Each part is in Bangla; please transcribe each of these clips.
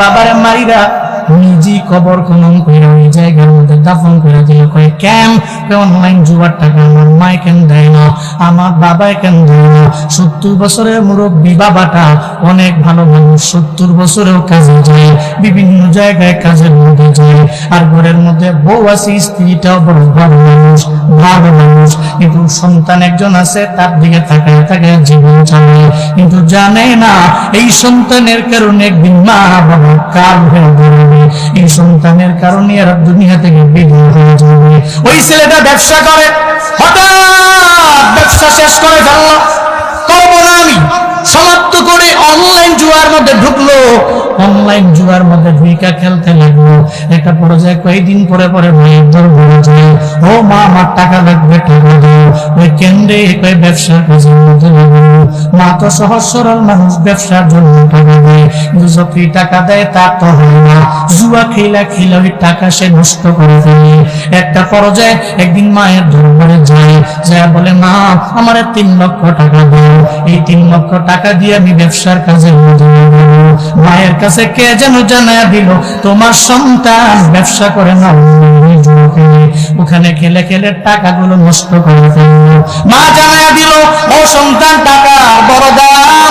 বাবারে মারিরা নিজে কবর খনন করে ওই জায়গার মধ্যে দাফন করে দিল। কয়ে, কেন? অনলাইন জুয়ার টাকা আমার মায় কেন দেয় না, আমার বাবায় কেন দেয় না। সত্তর বছরের মুরব্বী বাবাটা অনেক ভালো মানুষ, সত্তর বছরেও কাজে যায়। বিভিন্ন জায়গায়, কাজের মধ্যে যায়, আর ঘরের মধ্যে বউ আছে, স্ত্রীটাও বড় ভালো মানুষ ভালো মানুষ। কিন্তু সন্তান একজন আছে, তার দিকে তাকায় তাকায় জীবন চলে কিন্তু জানে না, এই সন্তানের কারণে একদিন মা বাবা কাল হয়ে দাঁড়াবে। এই সন্তানের কারণে আর দুনিয়া থেকে বিদায় হয়ে যাবে। ওই ছেলেটা ব্যবসা করে, হঠাৎ অনলাইন জুয়ার মধ্যে ভূমিকা খেলতে লাগল। একটা পর্যায়ে কয়েকদিন পরে পরে মায়ের দরবারে যায়। ও মা, আমার টাকা লাগবে, টাকা দাও। ওই কেন্দ্রে একই ব্যবসার কাজের মধ্যে লাগল। মা তো সহজ সরল মানুষ, ব্যবসার জন্য টাকা দেয়। যতই টাকা দেয় তার তো হয় না। জুয়া খেলা ওই টাকা সে নষ্ট করে ফেলে একটা পর্যায়ে একদিন মায়ের দরবারে যায়। যায় বলে, মা, আমার তিন লক্ষ টাকা দাও। এই তিন লক্ষ টাকা দিয়ে আমি ব্যবসার কাজে মায়ের কাছে কে যেন জানায় দিল, তোমার সন্তান ব্যবসা করে না। ওখানে খেলে খেলে টাকাগুলো নষ্ট করে ফেলল মা জানায় দিল, ও সন্তান টাকা বড় দাম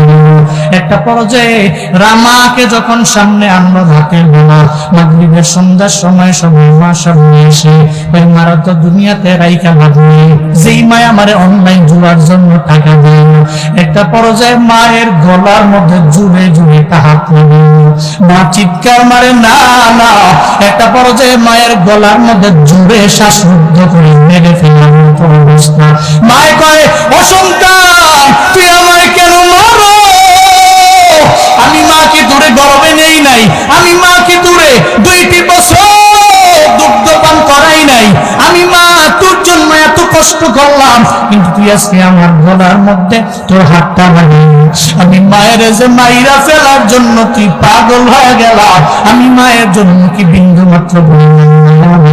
একটা পর্যায়ে রামাকে যখন সামনে আনলো রাতের বেলা, মাগরিবের সন্ধ্যার সময় সবাই মা সামনে এসে, ওই মারা তো দুনিয়াতে রাইকা নেই যেই মায় আমারে অনলাইন জুয়ার জন্য টাকা দেয় একটা পর্যায়ে মায়ের গলার মধ্যে জুড়ে জুড়ে হাত লাগে মা চিৎকার মারে, না না। একটা পর্যায়ে মায়ের গলার মধ্যে জুড়ে শ্বাসরুদ্ধ করে মেরে ফেলার মতো অবস্থা। মায় কয় ও সন্তান তুই আমায় আমি মাকে দূরে গরমে নেই নাই। আমি মাকে দূরে দুইটি বছর দুগ্ধপান করাই নাই। আমি মা, তোর জন্য এত কষ্ট করলাম। কিন্তু তুই আজকে আমার গলার মধ্যে তোর হাতটা লাগাই আমি মায়ের যে মাইরা ফেলার জন্য তুই পাগল হয়ে গেলাম। আমি মায়ের জন্য কি বিন্দু মাত্র বললাম।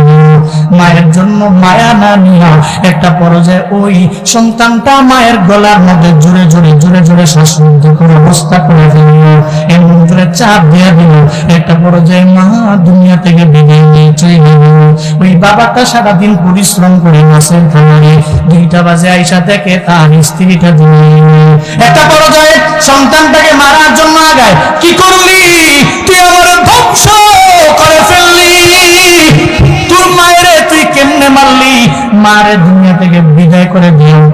মায়ের জন্য মায়া না নিয়া একটা পর্যায়ে ওই সন্তানটা মায়ের গলার মধ্যে জোরে জোরে জোরে জোরে শ্বাসরুদ্ধ করে অবস্থা করে ফেলল এমন করে চাপ দিয়ে দিল। একটা পর্যায়ে মা দুনিয়া থেকে বিদায় নিয়ে চলে গেল। ওই বাবাটা সারাদিন পরিশ্রম করে মাসের খামারে। দুইটা বাজে আইসা থেকে তার স্ত্রীটা দিয়ে একটা পর্যায়ে সন্তানটাকে মারার জন্য আগায়। কি করলি মারে দুনিয়া থেকে বিদায় করে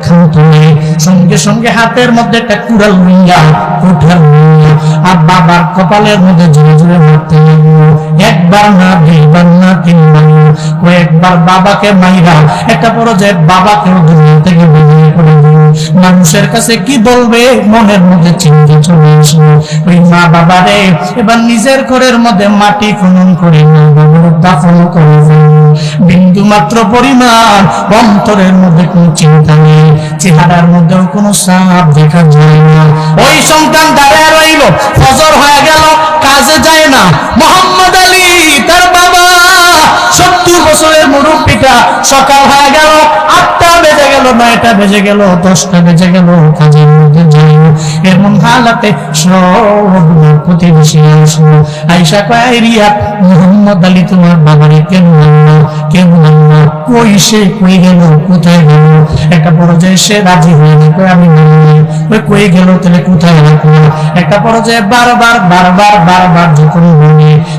খান্ত নেই সঙ্গে সঙ্গে হাতের মধ্যে একটা কুড়াল নিয়া কুঠাল নিয়া আর বাবার কপালের মধ্যে জোরে জোরে মারতে লাগল একবার না দুইবার না তিনবার। কয়েকবার বাবাকে মাইরা, একটা পর্যায়ে বাবাকেও দুনিয়া থেকে মানুষের কাছে কি বলবে? মনের মধ্যে চিন্তা চলে আসলো ওই মা বাবারে, এবার নিজের ঘরের মধ্যে মাটি খনন করে মা বাবার দাফন করে বিন্দু মাত্র পরিমাণ, অন্তরের মধ্যে কোনো চিন্তা নেই। চেহারার মধ্যেও কোনো সাপ দেখা যায় না। ওই সন্তান দাঁড়ায় রইল। ফজর হয়ে গেল, কাজে যায় না। মোহাম্মদ আলী, তার বাবা, সত্তর বছরের মুরব্বীটা সকাল হয়ে গেল বেজে গেল নয়টা বেজে গেল, দশটা বেজে গেল, কাজের মধ্যে যাই এমন হালাতে সব প্রতিবেশী আসলো আইসা কয় রিয়া মোহাম্মদ আলী তোমার বাবারে কেন আনলো কেন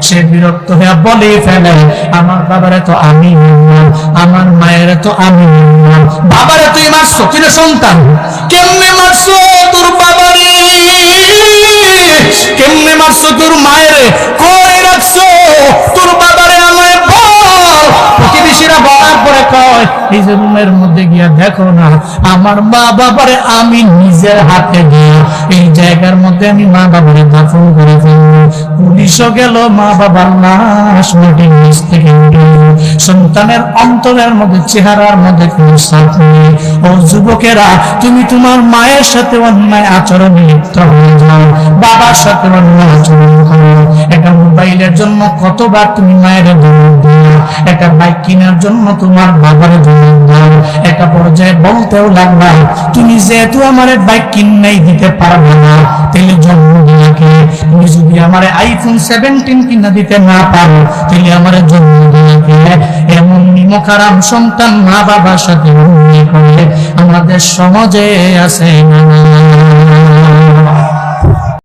সে বিরক্ত হয়ে বলে ফেলে, আমার বাবারে তো আমি মানলাম, আমার মায়ের তো আমি মানলাম। বাবারে, তুই মারছো? তুই না সন্তান? কেমনে মারছো তোর বাবারে? কেমনে মারছো তোর মায়ের? কই রাখছো তোর বাবারে? কয় এই মধ্যে গিয়া দেখো না, আমার মা বাবারে আমি নিজের হাতে এই জায়গার মধ্যে আমি মা বাবারে দাফন করে পুলিশও গেল, মা বাবার লাশ মাটির নিচ থেকে সন্তানের অন্তরের মধ্যে, চেহারার মধ্যে কোন সাপ নেই। ও যুবকেরা, তুমি তোমার মায়ের সাথে অন্যায় আচরণে লিপ্ত হয়ে যাও, বাবার সাথে অন্যায় আচরণ করো। একটা মোবাইলের জন্য কতবার তুমি মায়ের দৌড় দিও একটা বাইক কেনার জন্য তোমার বাবার দৌড় দাও একটা পর্যায়ে বলতেও লাগবা তুমি যেহেতু আমার বাইক কিনাই দিতে পারবে না, তাহলে জন্ম দিয়ে তুমি যদি আমার আইফোন সেভেন্টিন কিনা দিতে না পারো, তাহলে আমার জন্ম দিয়ে? এমন নিমখারাম সন্তান মা বাবার সাথে করে আমাদের সমাজে আছে না